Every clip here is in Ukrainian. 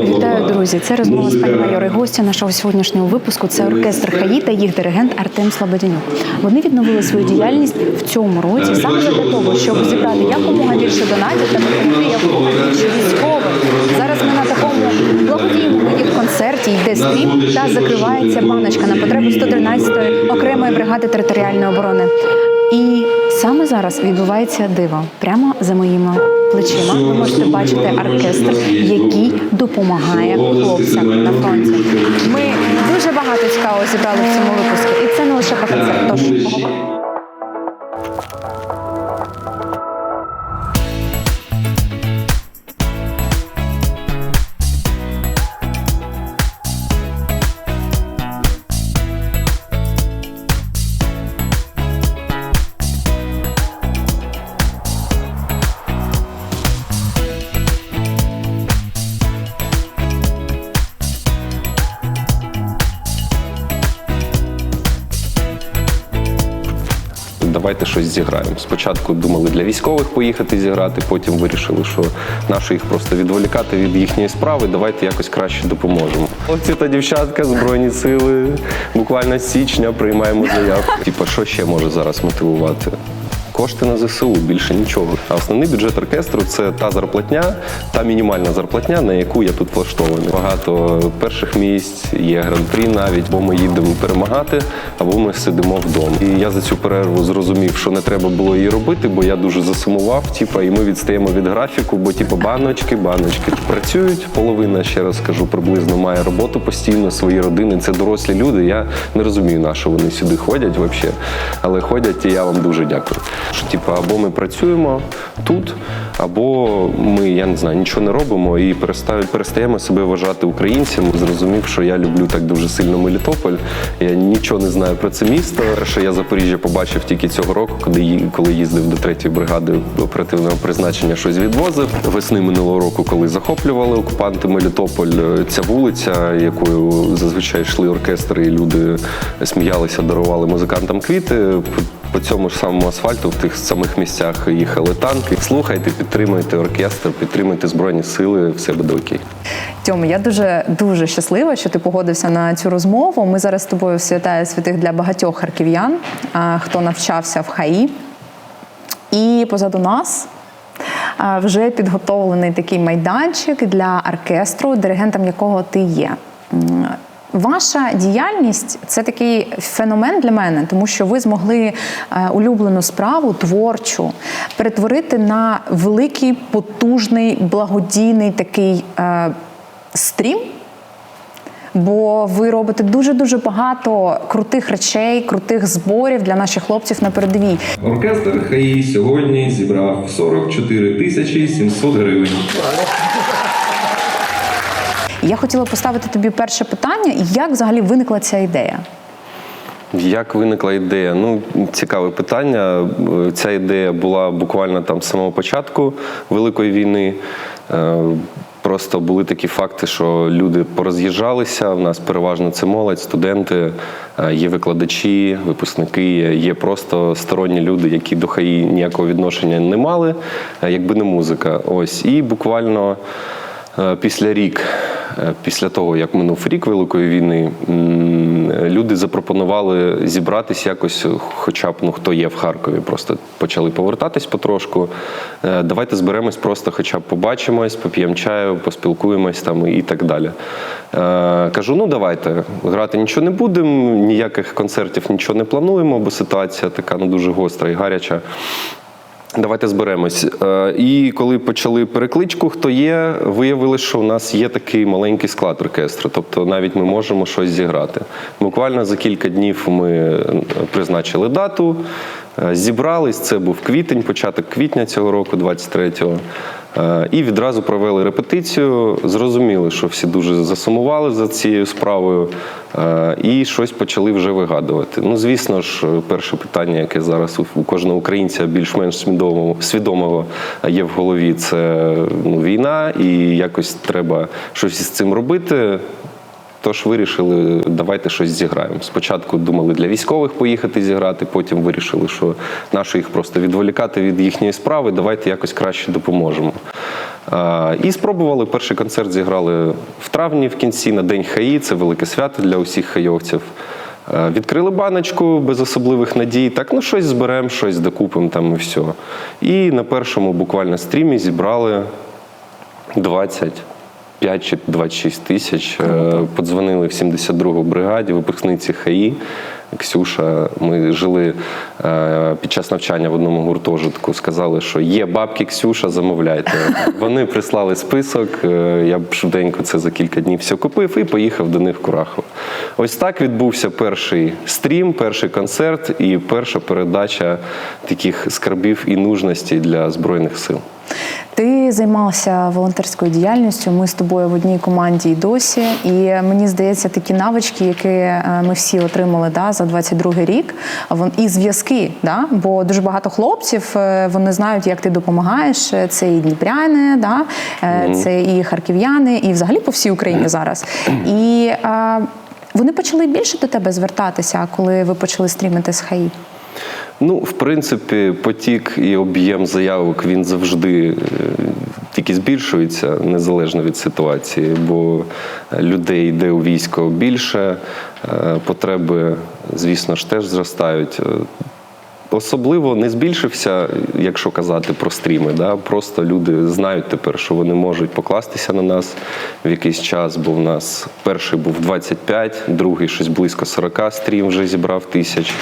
Вітаю, друзі! Це розмова з пані майор. І гостя нашого сьогоднішнього випуску це оркестр ХАІ та їх диригент Артем Слободянюк. Вони відновили свою діяльність в цьому році саме для того, щоб зібрати якомога більше донатів та допомогти якомога більше військовим. Зараз ми на такому благодійному концерті йде стрім та закривається баночка на потребу 113-ї окремої бригади територіальної оборони. І саме зараз відбувається диво прямо за моїми плечима. Ви можете бачити оркестр, який допомагає хлопцям на фронті. Ми дуже багато цікавого зібрали в цьому випуску, і це не лише про концерт. Тож поговоримо. Давайте щось зіграємо. Спочатку думали для військових поїхати зіграти, потім вирішили, що нащо їх просто відволікати від їхньої справи. Давайте якось краще допоможемо. Хлопці та дівчатка, збройні сили. Буквально з січня приймаємо заявку. Типа, що ще може зараз мотивувати? Кошти на ЗСУ, більше нічого. А основний бюджет оркестру це та зарплатня, та мінімальна зарплатня, на яку я тут влаштований. Багато перших місць, є гран-прі навіть, бо ми їдемо перемагати, або ми сидимо вдома. І я за цю перерву зрозумів, що не треба було її робити, бо я дуже засумував. Типа, і ми відстаємо від графіку, бо типу, баночки, баночки працюють. Половина, ще раз скажу, приблизно має роботу постійно, свої родини. Це дорослі люди. Я не розумію, на що вони сюди ходять взагалі. Але ходять, і я вам дуже дякую. Що, типу, або ми працюємо тут, або ми, я не знаю, нічого не робимо і перестаємо себе вважати українцями. Зрозумів, що я люблю так дуже сильно Мелітополь. Я нічого не знаю про це місто. Перше я Запоріжжя побачив тільки цього року, коли коли їздив до третьої бригади оперативного призначення, щось відвозив. Весни минулого року, коли захоплювали окупанти Мелітополь, е, ця вулиця, якою зазвичай йшли оркестри, і люди сміялися, дарували музикантам квіти. По цьому ж самому асфальту в тих самих місцях їхали танки. Слухайте, підтримуйте оркестр, підтримуйте збройні сили, все буде окей. Тьому, я дуже дуже щаслива, що ти погодився на цю розмову. Ми зараз з тобою в святая святих для багатьох харків'ян, хто навчався в ХАІ. І позаду нас вже підготовлений такий майданчик для оркестру, диригентом якого ти є. Ваша діяльність це такий феномен для мене, тому що ви змогли е, улюблену справу творчу перетворити на великий, потужний, благодійний такий е, стрім. Бо ви робите дуже дуже багато крутих речей, крутих зборів для наших хлопців на передовій. Оркестр ХАІ сьогодні зібрав 44 тисячі 700 гривень. Я хотіла поставити тобі перше питання: як взагалі виникла ця ідея? Як виникла ідея? Ну, цікаве питання. Ця ідея була буквально там з самого початку Великої війни. Е, Просто були такі факти, що люди пороз'їжджалися. У нас переважно це молодь, студенти, е, є викладачі, випускники, є просто сторонні люди, які до ХАІ ніякого відношення не мали, е, якби не музика. Ось і буквально після рік, е, після того як минув рік Великої війни, люди запропонували зібратись якось, хоча б ну хто є в Харкові, просто почали повертатись потрошку. Е, Давайте зберемось, просто хоча б побачимось, поп'ємо чаю, поспілкуємось там і так далі. Е, Кажу, ну давайте грати нічого не будемо, ніяких концертів нічого не плануємо, бо ситуація така ну дуже гостра і гаряча. Давайте зберемось. Е, І коли почали перекличку, хто є, виявилося, що у нас є такий маленький склад оркестру. Тобто навіть ми можемо щось зіграти. Буквально за кілька днів ми е, призначили дату, е, зібрались. Це був квітень, початок квітня цього року, 23-го. Е, І відразу провели репетицію. Зрозуміли, що всі дуже засумували за цією справою, е, і щось почали вже вигадувати. Ну, звісно ж, перше питання, яке зараз у- кожного українця більш-менш свідомого, свідомого є в голові, це ну, війна, і якось треба щось із цим робити. Тож вирішили, давайте щось зіграємо. Спочатку думали для військових поїхати зіграти, потім вирішили, що нащо їх просто відволікати від їхньої справи, давайте якось краще допоможемо. І спробували перший концерт зіграли в травні в кінці на День ХАІ. Це велике свято для усіх хайовців. Відкрили баночку без особливих надій. Так, ну щось зберемо, щось докупимо там і все. І на першому буквально стрімі зібрали 25 чи 26 тисяч. Е, Подзвонили в 72-гу бригаді, випускниці ХАІ. Ксюша, ми жили е, під час навчання в одному гуртожитку. Сказали, що є бабки Ксюша, замовляйте. Вони прислали список. е, Я б швиденько це за кілька днів все купив і поїхав до них в Курахово. Ось так відбувся перший стрім, перший концерт і перша передача таких скарбів і нужності для збройних сил. Ти займався волонтерською діяльністю. Ми з тобою в одній команді і досі. І мені здається, такі навички, які е, ми всі отримали да, за 22 рік, і зв'язки. Да? Бо дуже багато хлопців е, вони знають, як ти допомагаєш. Це і дніпряни, да? е, це і харків'яни, і взагалі по всій Україні зараз. І е, вони почали більше до тебе звертатися, коли ви почали стрімити з ХАІ. Ну, в принципі, потік і об'єм заявок він завжди е, тільки збільшується незалежно від ситуації, бо людей йде у військо більше, е, потреби, звісно ж, теж зростають. Е, Особливо не збільшився, якщо казати про стріми. Да? Просто люди знають тепер, що вони можуть покластися на нас в якийсь час, бо в нас перший був 25, другий щось близько 40 стрім вже зібрав тисяч.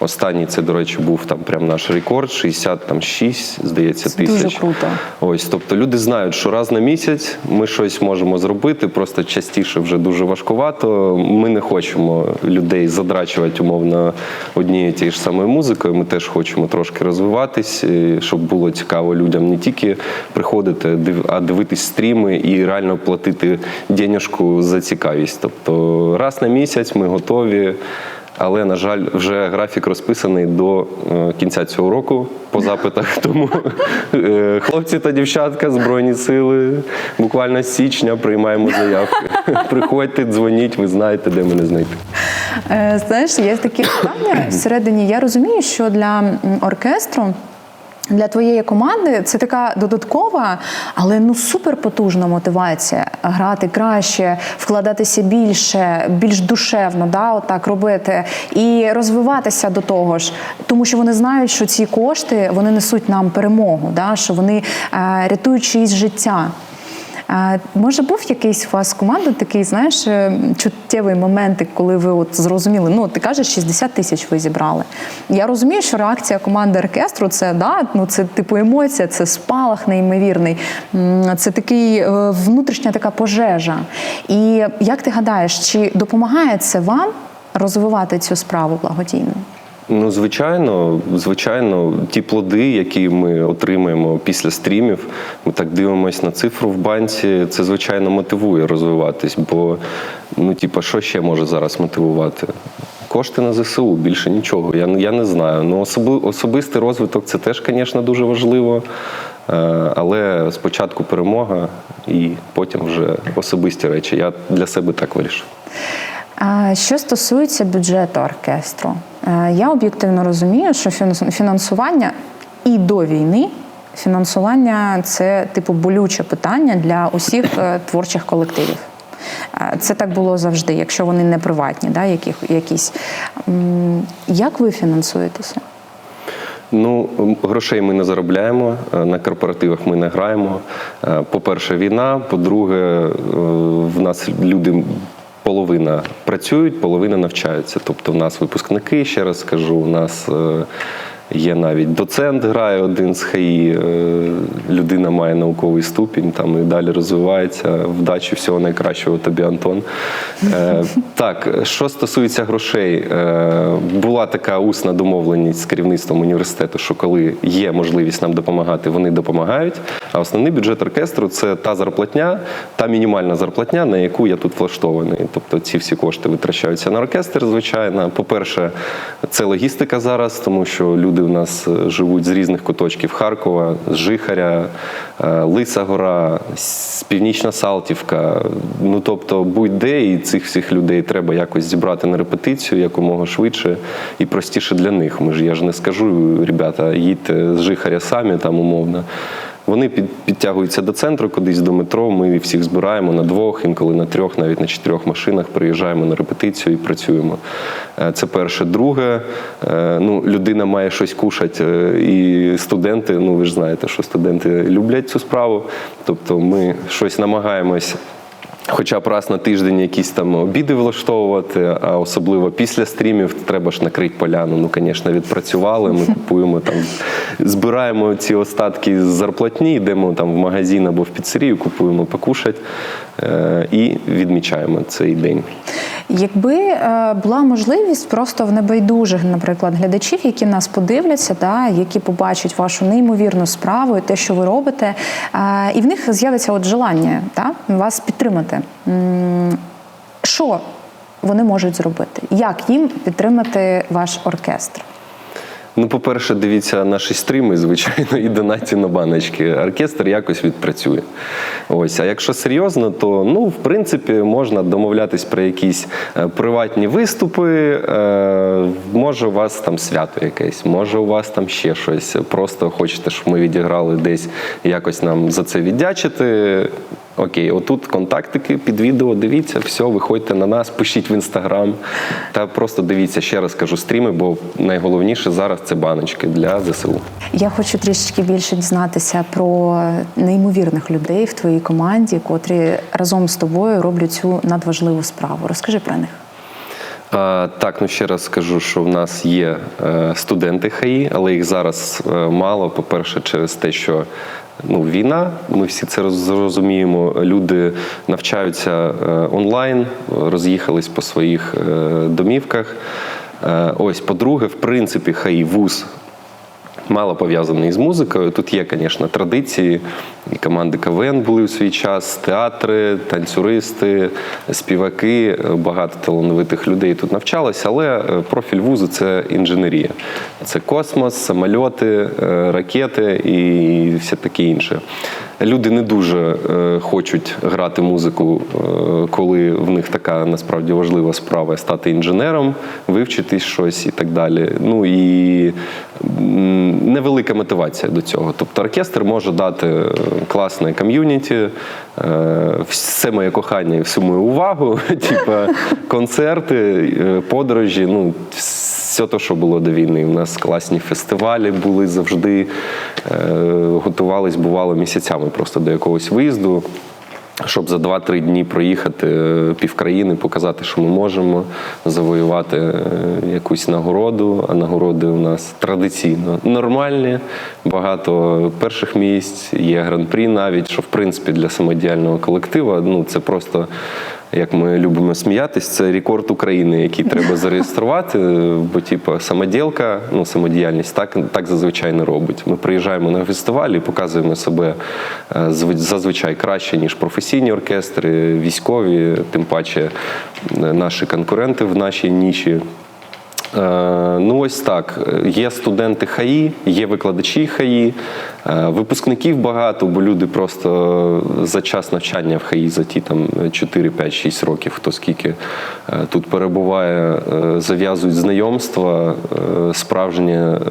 Останній це, до речі, був там прям наш рекорд, 66, здається, Це тисяч. дуже круто. Ось, тобто люди знають, що раз на місяць ми щось можемо зробити, просто частіше вже дуже важкувато. Ми не хочемо людей задрачувати умовно однією тією ж самою музикою. Ми теж хочемо трошки розвиватись, щоб було цікаво людям не тільки приходити, а дивитись стріми і реально платити денежку за цікавість. Тобто раз на місяць ми готові. Але, на жаль, вже графік розписаний до е, кінця цього року по запитах. Тому е, хлопці та дівчатка, Збройні сили, буквально з січня приймаємо заявки. Приходьте, дзвоніть, ви знаєте, де мене знайти. Е, Знаєш, є такі питання всередині. Я розумію, що для оркестру. Для твоєї команди це така додаткова, але ну супер потужна мотивація. Грати краще, вкладатися більше, більш душевно, да, отак робити. І розвиватися до того ж, тому що вони знають, що ці кошти вони несуть нам перемогу, да, що вони е, рятують чиїсь життя. Може, був якийсь у вас команда такий, знаєш, е, чуттєвий момент, коли ви от зрозуміли, ну ти кажеш, 60 тисяч ви зібрали. Я розумію, що реакція команди оркестру це да, ну це типу емоція, це спалах неймовірний, це такий е, внутрішня така пожежа. І як ти гадаєш, чи допомагає це вам розвивати цю справу благодійну? Ну, звичайно, звичайно, ті плоди, які ми отримаємо після стрімів, ми так дивимося на цифру в банці, це звичайно мотивує розвиватись, бо ну, типа, що ще може зараз мотивувати? Кошти на ЗСУ, більше нічого. Я, я не знаю. Ну, особи, особистий розвиток це теж, звісно, дуже важливо. Е, Але спочатку перемога і потім вже особисті речі. Я для себе так вирішив. Що стосується бюджету оркестру, е, я об'єктивно розумію, що фінанс- фінансування і до війни фінансування це типу болюче питання для усіх е, творчих колективів. Е, Це так було завжди, якщо вони не приватні, да, яких, якісь. Як ви фінансуєтеся? Ну, грошей ми не заробляємо, на корпоративах ми не граємо. По-перше, війна. По-друге, в нас люди. Половина працюють, половина навчаються. Тобто, в нас випускники, ще раз скажу, у нас е, є навіть доцент, грає один з ХАІ, е, людина має науковий ступінь, там і далі розвивається. Вдачі всього найкращого тобі, Антон. Е, Так, що стосується грошей, е, була така усна домовленість з керівництвом університету, що коли є можливість нам допомагати, вони допомагають. А основний бюджет оркестру це та зарплатня, та мінімальна зарплатня, на яку я тут влаштований. Тобто ці всі кошти витрачаються на оркестр, звичайно. По-перше, це логістика зараз, тому що люди у нас е, живуть з різних куточків Харкова, з Жихаря, е, Лиса Гора, Північна Салтівка. Ну тобто, будь-де, і цих всіх людей треба якось зібрати на репетицію якомога швидше і простіше для них. Ми ж я ж не скажу, ребята, їдьте з Жихаря самі там умовно. Вони під, підтягуються до центру, кудись до метро. Ми всіх збираємо на двох, інколи на трьох, навіть на чотирьох машинах. Приїжджаємо на репетицію і працюємо. Е, Це перше. Друге, е, ну, людина має щось кушати. е, І студенти, ну ви ж знаєте, що студенти люблять цю справу. Тобто ми щось намагаємось. Хоча б раз на тиждень якісь там обіди влаштовувати, а особливо після стрімів треба ж накрити поляну. Ну, звісно, відпрацювали. Ми купуємо там, збираємо ці остатки з зарплатні, йдемо там в магазин або в піцерію, купуємо покушати е, і відмічаємо цей день. Якби е, була можливість просто в небайдужих, наприклад, глядачів, які нас подивляться, да, які побачать вашу неймовірну справу і те, що ви робите, е, і в них з'явиться от желання да, вас підтримати. Що вони можуть зробити? Як їм підтримати ваш оркестр? Ну, по-перше, дивіться наші стріми, звичайно, і донаті на баночки. Оркестр якось відпрацює. Ось, а якщо серйозно, то ну, в принципі, можна домовлятись про якісь е, приватні виступи. Е, може, у вас там свято якесь, може, у вас там ще щось. Просто хочете, щоб ми відіграли десь якось нам за це віддячити. Окей, отут контактики під відео. Дивіться, все, виходьте на нас, пишіть в інстаграм та просто дивіться ще раз кажу стріми, бо найголовніше зараз це баночки для ЗСУ. Я хочу трішечки більше дізнатися про неймовірних людей в твоїй команді, котрі разом з тобою роблять цю надважливу справу. Розкажи про них. А, так, ну ще раз скажу, що в нас є е, студенти ХАІ, але їх зараз е, мало. По-перше, через те, що ну, війна, ми всі це зрозуміємо. Люди навчаються е, онлайн, роз'їхались по своїх е, домівках. Е, ось, по-друге, в принципі, хай вуз мало пов'язаний з музикою. Тут є, звісно, традиції. І команди КВН були в свій час, театри, танцюристи, співаки, багато талановитих людей тут навчалися, але е, профіль вузу це інженерія. Це космос, самольоти, е, ракети і все таке інше. Люди не дуже е, хочуть грати музику, е, коли в них така насправді важлива справа стати інженером, вивчитись щось і так далі. Ну і невелика мотивація до цього. Тобто оркестр може дати класне ком'юніті, е, все моє кохання і всю мою увагу, типа концерти, подорожі. Ну, все те, що було до війни. У нас класні фестивалі були завжди. Е, готувались, бувало місяцями просто до якогось виїзду. Щоб за 2-3 дні проїхати е, півкраїни, показати, що ми можемо завоювати е, якусь нагороду. А нагороди у нас традиційно нормальні, багато перших місць, є гран-прі навіть, що в принципі для самодіяльного колектива ну, це просто. Як ми любимо сміятись, це рекорд України, який треба зареєструвати. Бо, типу, самоділка, ну самодіяльність так, так зазвичай не робить. Ми приїжджаємо на фестиваль і показуємо себе е, зазвичай краще, ніж професійні оркестри, військові, тим паче е, наші конкуренти в нашій ніші. Е, Ну, ось так. Є студенти ХАІ, є викладачі ХАІ, випускників багато, бо люди просто за час навчання в ХАІ, за ті там 4, 5, 6 років, хто скільки е, тут перебуває, е, зав'язують знайомства, е,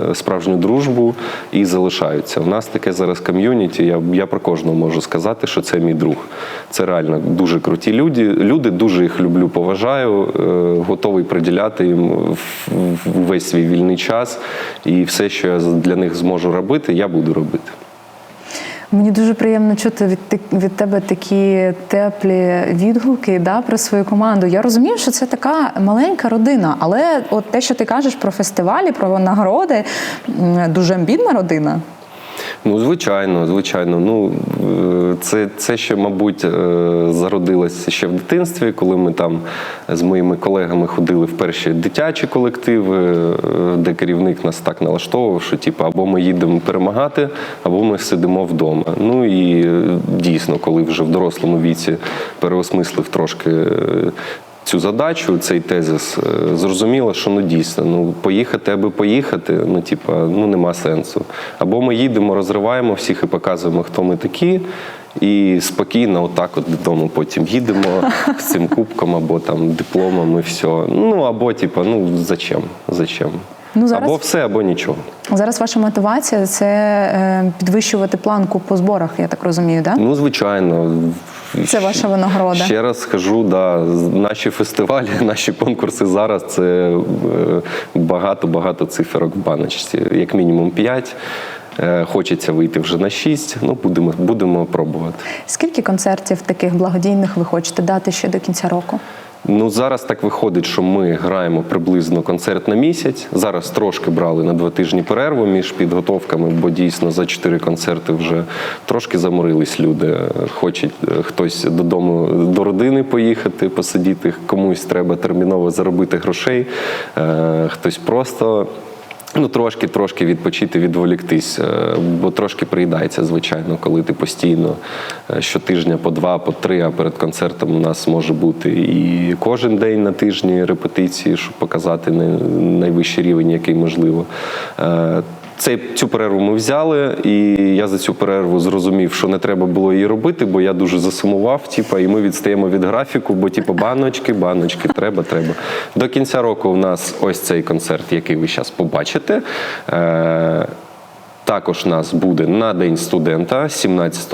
е, справжню дружбу і залишаються. У нас таке зараз ком'юніті. Я, я про кожного можу сказати, що це мій друг. Це реально дуже круті люди. Люди дуже їх люблю, поважаю, е, готовий приділяти їм весь свій вільний час. І все, що я для них зможу робити, я буду робити. Мені дуже приємно чути від, від тебе такі теплі відгуки да, про свою команду. Я розумію, що це така маленька родина, але от те, що ти кажеш про фестивалі, про нагороди, дуже амбітна родина. Ну, звичайно, звичайно. Ну е, це, це ще, мабуть, е, зародилося ще в дитинстві, коли ми там з моїми колегами ходили в перші дитячі колективи, е, де керівник нас так налаштовував, що типу, або ми їдемо перемагати, або ми сидимо вдома. Ну і дійсно, коли вже в дорослому віці переосмислив трошки. Цю задачу, цей тезис, е, зрозуміло, що ну дійсно, ну поїхати, аби поїхати, ну типа, ну нема сенсу. Або ми їдемо, розриваємо всіх і показуємо, хто ми такі, і спокійно, отак, от додому потім їдемо з цим кубком або там дипломом, і все. Ну або, типа, ну зачем? Зачем? Ну, зараз- Або все, або нічого. Зараз ваша мотивація це е, підвищувати планку по зборах, я так розумію, да? Ну, звичайно. Це ваша винагорода. Ще раз скажу, да, наші фестивалі, наші конкурси зараз це багато-багато циферок в баночці. Як мінімум 5. Хочеться вийти вже на 6. Ну, будемо, будемо пробувати. Скільки концертів таких благодійних ви хочете дати ще до кінця року? Ну зараз так виходить, що ми граємо приблизно концерт на місяць. Зараз трошки брали на два тижні перерву між підготовками, бо дійсно за чотири концерти вже трошки заморились люди. Хочуть е, хтось додому до родини поїхати, посидіти, комусь треба терміново заробити грошей, е, хтось просто. Ну, трошки, трошки відпочити, відволіктись, е, бо трошки приїдається, звичайно, коли ти постійно е, щотижня по два, по три, а перед концертом у нас може бути і кожен день на тижні репетиції, щоб показати най- найвищий рівень, який можливо. Цей, цю перерву ми взяли, і я за цю перерву зрозумів, що не треба було її робити, бо я дуже засумував. Тіпа, і ми відстаємо від графіку, бо типу, баночки, баночки, треба, треба. До кінця року у нас ось цей концерт, який ви зараз побачите. Е- також нас буде на День студента 17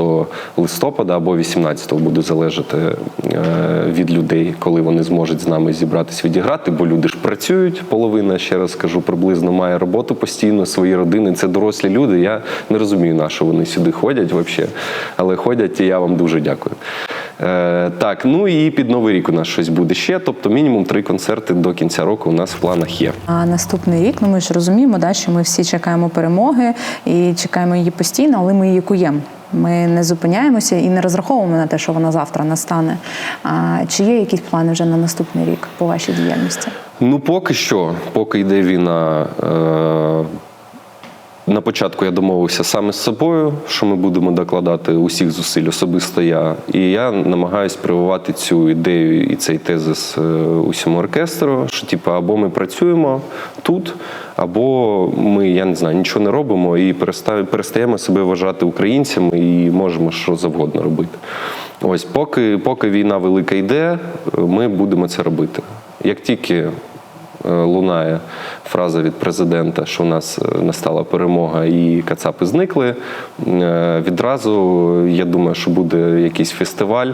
листопада або 18 буде залежати е, від людей, коли вони зможуть з нами зібратись відіграти, бо люди ж працюють. Половина, ще раз скажу, приблизно має роботу постійно, свої родини. Це дорослі люди. Я не розумію, на що вони сюди ходять взагалі, але ходять, і я вам дуже дякую. Е, так, ну і під новий рік у нас щось буде ще. Тобто мінімум три концерти до кінця року у нас в планах є. А наступний рік, ну ми ж розуміємо, да, що ми всі чекаємо перемоги і чекаємо її постійно, але ми її куємо. Ми не зупиняємося і не розраховуємо на те, що вона завтра настане. А чи є якісь плани вже на наступний рік по вашій діяльності? Ну, поки що, поки йде війна. На початку я домовився саме з собою, що ми будемо докладати усіх зусиль, особисто я. І я намагаюся прививати цю ідею і цей тезис е, усьому оркестру, що типу, або ми працюємо тут, або ми, я не знаю, нічого не робимо і перестаємо себе вважати українцями і можемо що завгодно робити. Ось, поки, поки війна велика йде, ми будемо це робити. Як тільки лунає фраза від президента, що у нас е, настала перемога і кацапи зникли. е, Відразу я думаю, що буде якийсь фестиваль.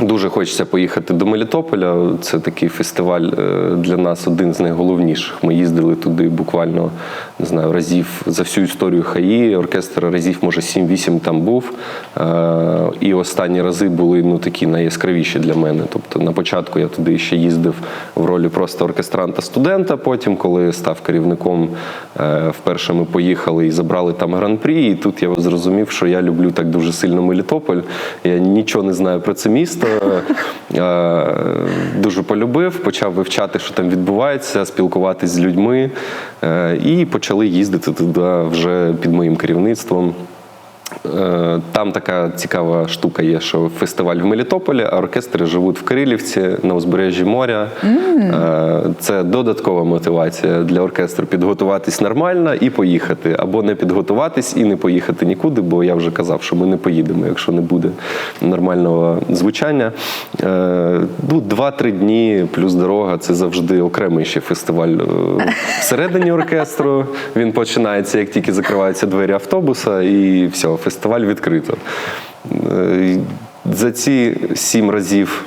Дуже хочеться поїхати до Мелітополя. Це такий фестиваль е, для нас один з найголовніших. Ми їздили туди буквально не знаю, разів за всю історію ХАІ. Оркестр разів, може, 7-8 там був. Е, І останні рази були ну, такі найяскравіші для мене. Тобто на початку я туди ще їздив в ролі просто оркестранта-студента. Потім, коли став керівником, е, вперше ми поїхали і забрали там гран-прі. І тут я зрозумів, що я люблю так дуже сильно Мелітополь. Я нічого не знаю про це місто. Е, Дуже полюбив, почав вивчати, що там відбувається, спілкуватись з людьми. Е, І почали їздити туди вже під моїм керівництвом. Е, Там така цікава штука є, що фестиваль в Мелітополі, а оркестри живуть в Кирилівці на узбережжі моря. Е, Це додаткова мотивація для оркестру підготуватись нормально і поїхати. Або не підготуватись і не поїхати нікуди, бо я вже казав, що ми не поїдемо, якщо не буде нормального звучання. Е, Ну, Два-три дні плюс дорога це завжди окремий ще фестиваль всередині оркестру. Він починається, як тільки закриваються двері автобуса, і все, фестиваль відкрито. Е, За ці сім разів.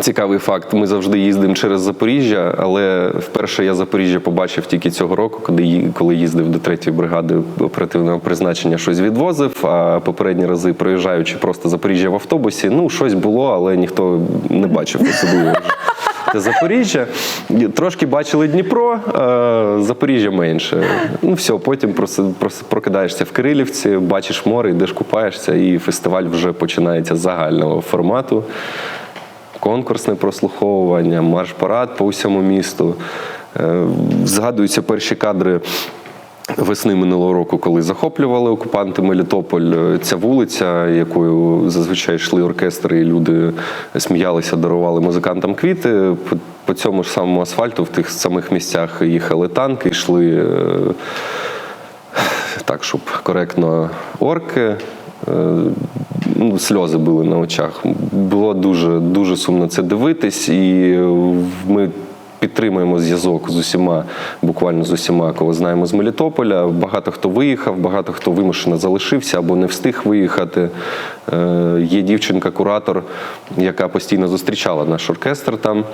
Цікавий факт, ми завжди їздимо через Запоріжжя, але вперше я Запоріжжя побачив тільки цього року, коли їздив до третьої бригади оперативного призначення, щось відвозив. А попередні рази проїжджаючи просто Запоріжжя в автобусі, ну щось було, але ніхто не бачив особливо. Це Запоріжжя. Трошки бачили Дніпро, а Запоріжжя менше. Ну все, потім просто, просто прокидаєшся в Кирилівці, бачиш море, йдеш купаєшся, і фестиваль вже починається з загального формату. Конкурсне прослуховування, марш-парад по всьому місту. Е, Згадуються перші кадри. Весни минулого року, коли захоплювали окупанти Мелітополь, е, ця вулиця, якою зазвичай йшли оркестри, і люди сміялися, дарували музикантам квіти. По, цьому ж самому асфальту в тих самих місцях їхали танки, йшли е, так, щоб коректно орки. Е, Ну, сльози були на очах. Було дуже дуже сумно це дивитись, і ми підтримуємо зв'язок з усіма, буквально з усіма, кого знаємо з Мелітополя. Багато хто виїхав, багато хто вимушено залишився або не встиг виїхати. Е, Є дівчинка-куратор, яка постійно зустрічала наш оркестр там.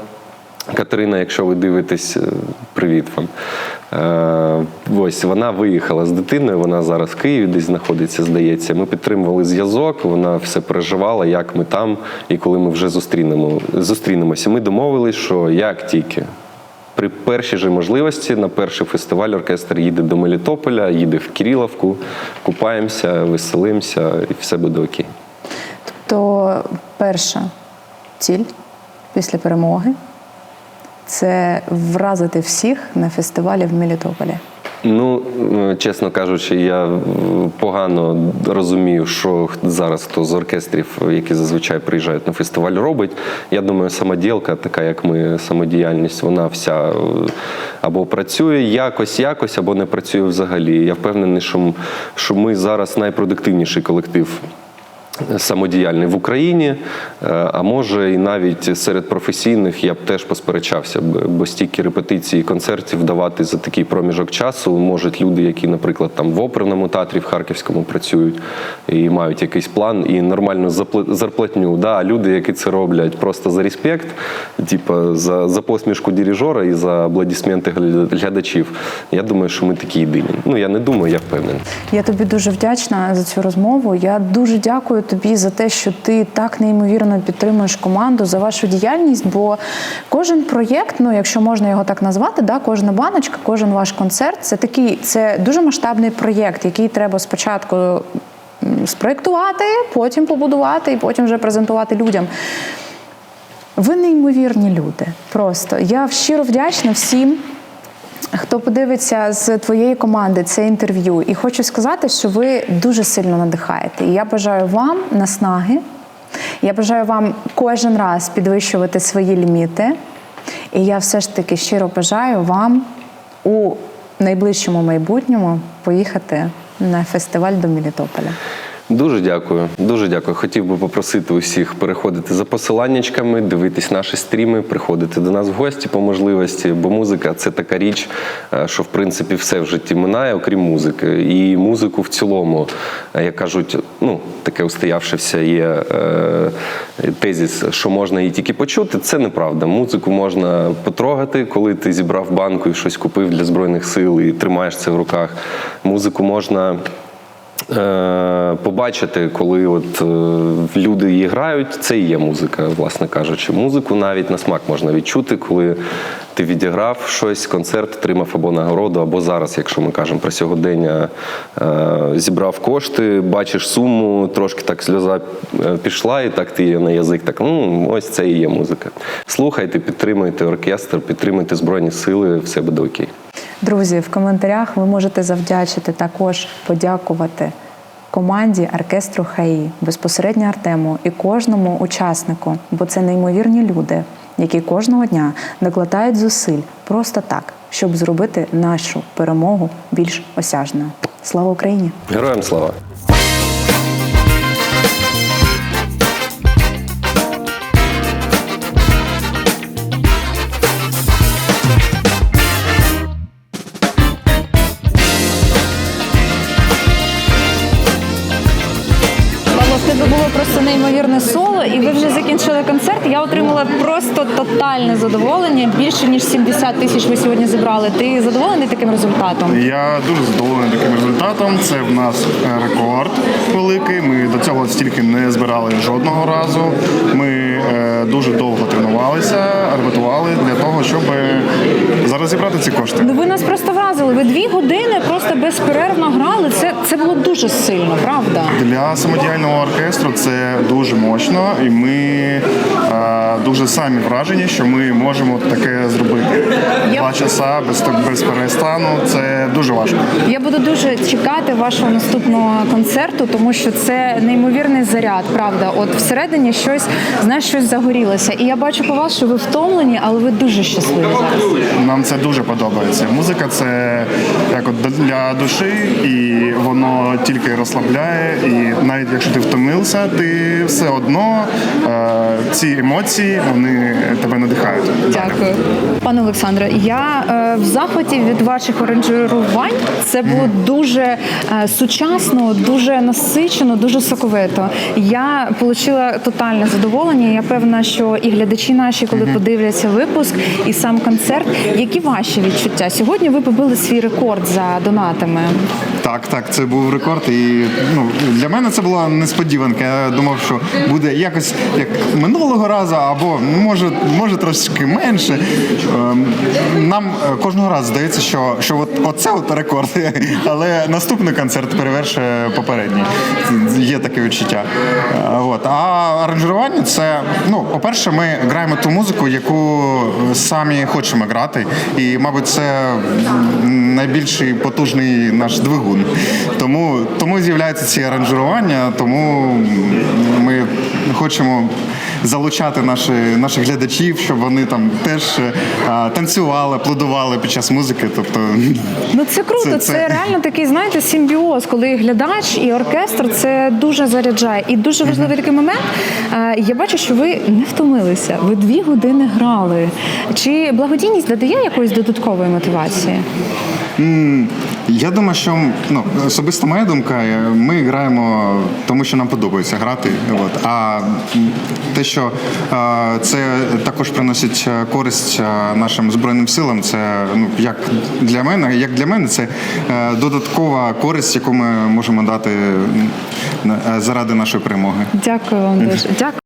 Катерина, якщо ви дивитесь, е, привіт вам. Е, ось вона виїхала з дитиною, вона зараз в Києві десь знаходиться, здається. Ми підтримували зв'язок, вона все переживала, як ми там і коли ми вже зустрінемо, зустрінемося. Ми домовились, що як тільки. При першій же можливості на перший фестиваль оркестр їде до Мелітополя, їде в Кириловку, купаємося, веселимося і все буде окей. Тобто перша ціль після перемоги це вразити всіх на фестивалі в Мелітополі. Ну, е, чесно кажучи, я погано розумію, що зараз хто з оркестрів, які зазвичай приїжджають на фестиваль, робить. Я думаю, самоділка, така як ми, самодіяльність, вона вся е, або працює якось, якось, або не працює взагалі. Я впевнений, що ми зараз найпродуктивніший колектив самодіяльний в Україні, е, а може і навіть серед професійних я б теж посперечався, бо стільки репетицій і концертів давати за такий проміжок часу можуть люди, які, наприклад, там в оперному театрі в Харківському працюють і мають якийсь план і нормальну зарплатню. Да, люди, які це роблять просто за респект, типу за, за посмішку дирижера і за аплодисменти глядачів. Я думаю, що ми такі єдині. Ну я не думаю, я впевнений. Я тобі дуже вдячна за цю розмову. Я дуже дякую тобі за те, що ти так неймовірно підтримуєш команду за вашу діяльність. Бо кожен проєкт, ну якщо можна його так назвати, да, кожна баночка, кожен ваш концерт це такий, це дуже масштабний проєкт, який треба спочатку м, спроєктувати, потім побудувати і потім вже презентувати людям. Ви неймовірні люди. Просто я щиро вдячна всім. Хто подивиться з твоєї команди це інтерв'ю, і хочу сказати, що ви дуже сильно надихаєте. І я бажаю вам наснаги. Я бажаю вам кожен раз підвищувати свої ліміти. І я все ж таки щиро бажаю вам у найближчому майбутньому поїхати на фестиваль до Мелітополя. Дуже дякую. Дуже дякую. Хотів би попросити усіх переходити за посиланнячками, дивитись наші стріми, приходити до нас в гості по можливості, бо музика це така річ, е, що в принципі все в житті минає, окрім музики. І музику в цілому, е, як кажуть, ну таке устоявшися є е, тезіс, що можна її тільки почути. Це неправда. Музику можна потрогати, коли ти зібрав банку і щось купив для збройних сил і тримаєш це в руках. Музику можна. Е, побачити, коли от е, люди її грають, це і є музика, власне кажучи. Музику навіть на смак можна відчути, коли ти відіграв щось, концерт, отримав або нагороду, або зараз, якщо ми кажемо про сьогодення, е, зібрав кошти, бачиш суму, трошки так сльоза пішла, і так ти її на язик. Так ну ось це і є музика. Слухайте, підтримуйте оркестр, підтримуйте збройні сили, все буде окей. Друзі, в коментарях ви можете завдячити також подякувати команді оркестру ХАІ, безпосередньо Артему і кожному учаснику, бо це неймовірні люди, які кожного дня накладають зусиль просто так, щоб зробити нашу перемогу більш осяжною. Слава Україні! Героям слава! Задоволення. Більше ніж 70 тисяч ви сьогодні зібрали. Ти задоволений таким результатом? Я дуже задоволений таким результатом. Це в нас е, рекорд великий. Ми до цього стільки не збирали жодного разу. Ми е, дуже довго тренувалися, репетували для того, щоб е, зараз зібрати ці кошти. Ну ви нас просто вразили. Ви дві години просто безперервно грали. Це, це було дуже сильно, правда? Для самодіяльного оркестру це дуже мощно, і ми е, дуже самі вражені, що ми можемо таке зробити. Два часа без, без перестану. Це дуже важко. Я буду дуже чекати вашого наступного концерту, тому що це неймовірний заряд, правда. От всередині щось, знаєш, щось загорілося. І я бачу по вас, що ви втомлені, але ви дуже щасливі зараз. Нам це дуже подобається. Музика це як от для душі, і воно тільки розслабляє. І навіть якщо ти втомився, ти все одно е, ці емоції вони вони тебе надихають. Дякую, пане Олександре. Я е, в захваті від ваших оранжерувань. Це було дуже е, сучасно, дуже насичено, дуже соковито. Я отримала тотальне задоволення. Я певна, що і глядачі наші, коли подивляться випуск, і сам концерт. Які ваші відчуття? Сьогодні ви побили свій рекорд за донатами. Так, так, це був рекорд. І ну, для мене це була несподіванка. Я думав, що буде якось як минулого разу, або може, може трошки менше. Ем, Нам е, кожного разу здається, що, що от, оце от рекорд, але наступний концерт перевершує попередній. Є таке відчуття. Е, От. А аранжування це, ну, по-перше, ми граємо ту музику, яку самі хочемо грати. І, мабуть, це найбільший потужний наш двигун. Тому, тому з'являються ці аранжування, тому ми хочемо залучати наші, наших глядачів, щоб вони там теж е, танцювали, аплодували під час музики. Тобто, Ну це круто. Це, Це- це- реально такий, знаєте, симбіоз, коли і глядач і оркестр це дуже заряджає. І дуже важливий такий момент. е, Я бачу, що ви не втомилися. Ви дві години грали. Чи благодійність додає якоїсь додаткової мотивації? Я думаю, що ну особисто моя думка, е, ми граємо тому, що нам подобається грати. От. А те, що е, це також приносить е, користь нашим збройним силам, це ну як для мене, як для мене, це додаткова користь, яку ми можемо дати заради нашої перемоги. Дякую вам дуже. Дякую.